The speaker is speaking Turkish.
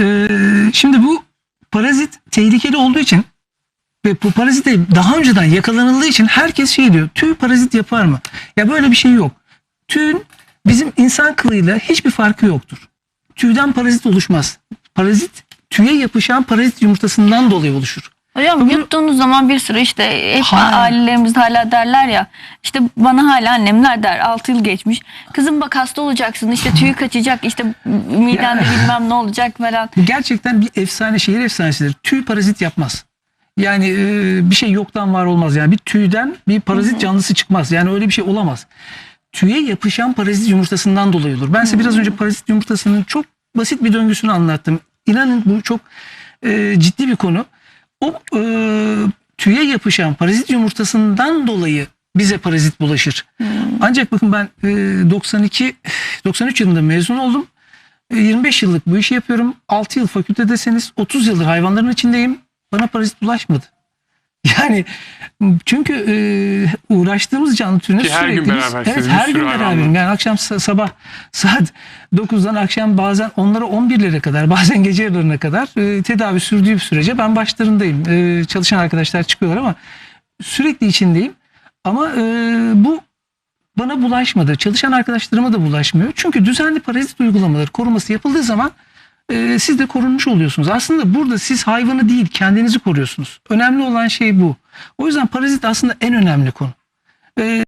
Ee, şimdi bu parazit tehlikeli olduğu için ve bu parazite daha önceden yakalanıldığı için herkes şey diyor. Tüy parazit yapar mı? Ya böyle bir şey yok. Tüyün bizim insan kılıyla hiçbir farkı yoktur. Tüyden parazit oluşmaz. Parazit tüye yapışan parazit yumurtasından dolayı oluşur. Hocam Bunu- yuttuğunuz zaman bir sürü işte hep Ha. ailelerimiz hala derler ya işte bana hala annemler der 6 yıl geçmiş. Kızım bak hasta olacaksın işte tüyü kaçacak işte midende bilmem ne olacak falan. Bu gerçekten bir efsane, şehir efsanesidir. Tüy parazit yapmaz. Yani e, bir şey yoktan var olmaz. Yani bir tüyden bir parazit canlısı çıkmaz. Yani öyle bir şey olamaz. Tüye yapışan parazit yumurtasından dolayı olur. Ben size biraz önce parazit yumurtasının çok basit bir döngüsünü anlattım. İnanın bu çok e, ciddi bir konu. O e, tüye yapışan parazit yumurtasından dolayı bize parazit bulaşır. Ancak bakın ben e, 92 93 yılında mezun oldum. E, 25 yıllık bu işi yapıyorum. 6 yıl fakültedeseniz 30 yıldır hayvanların içindeyim. Bana parazit bulaşmadı. Yani çünkü e, uğraştığımız canlı türüne Ki her gün sürekli biz- berabersiniz, Evet bir her sürü gün hayvanla. beraberim. Yani akşam sa- sabah saat 9'dan akşam bazen onlara 11'lere kadar bazen gece yarılarına kadar e, tedavi sürdüğü sürece ben başlarındayım. E, çalışan arkadaşlar çıkıyorlar ama sürekli içindeyim. Ama e, bu bana bulaşmadı. Çalışan arkadaşlarıma da bulaşmıyor. Çünkü düzenli parazit uygulamaları koruması yapıldığı zaman e, siz de korunmuş oluyorsunuz. Aslında burada siz hayvanı değil kendinizi koruyorsunuz. Önemli olan şey bu. O yüzden parazit aslında en önemli konu. E,